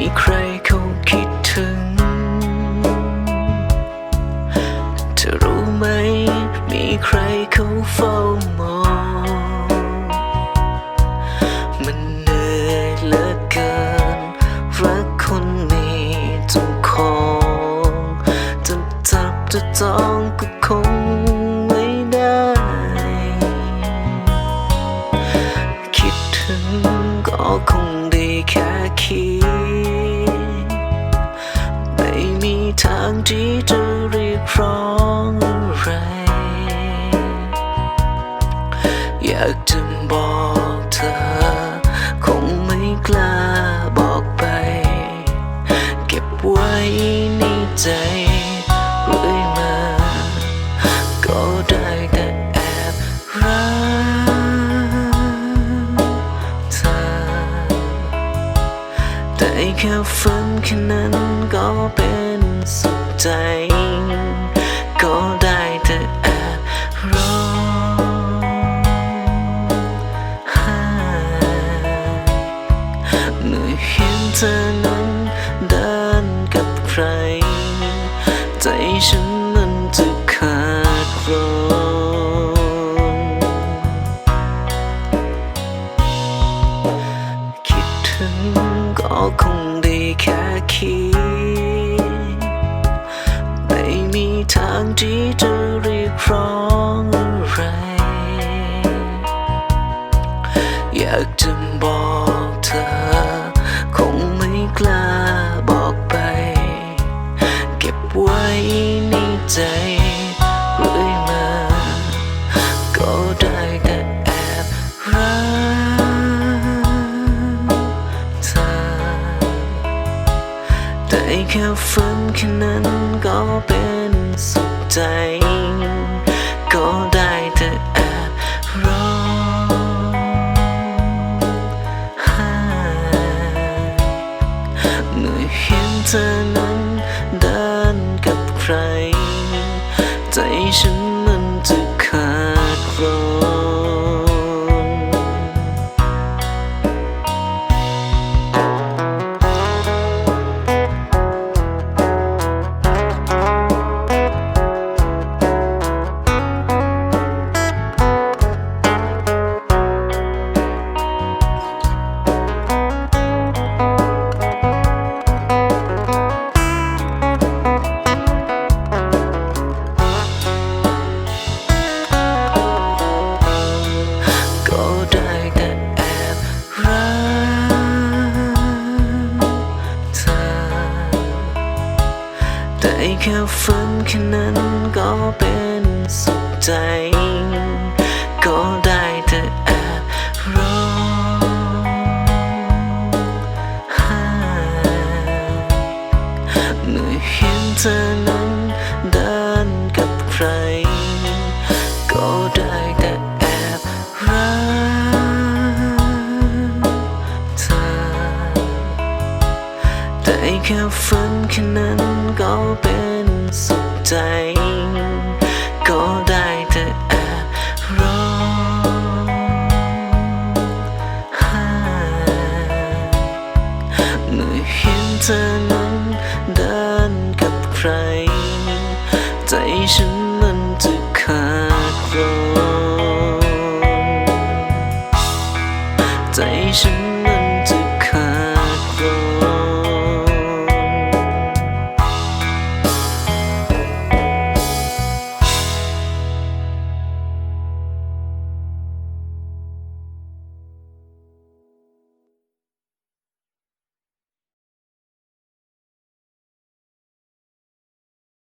มีใครเขาคิดถึง เธอรู้ไหม มีใครเขาเฝ้ามอง มันเหนื่อยเหลือเกิน รักคนมีเจ้าของจะจับจะจองก็คงไม่ได้ คิดถึงก็คงดีแค่คิด ร้องอะไร อยากจะบอกเธอ คงไม่กล้าบอกไป เก็บไว้ในใจเรื่อยมา ก็ได้แต่แอบรักเธอ แต่แค่ฝันแค่นั้นก็เป็นสุขใจ เธอนั้นเดินกับใคร ใจฉันมันจะขาดร้อนคิดถึงก็คงได้แค่คิด ไม่มีทางที่จะ ฝันแค่นั้นก็เป็นสุขใจ ก็ได้แต่แอบร้องไห้เมื่อเห็นเธอนั้นเดินกับใคร ใจฉันมัน แต่แค่ฝันแค่นั้นก็เป็นสุขใจก็ ค่ฝันแค่นั้นก็เป็นสุขใจ ก็ได้แต่แอบรอห้เมื่อเห็นเธอนั้นเดินกับใคร ใจฉัน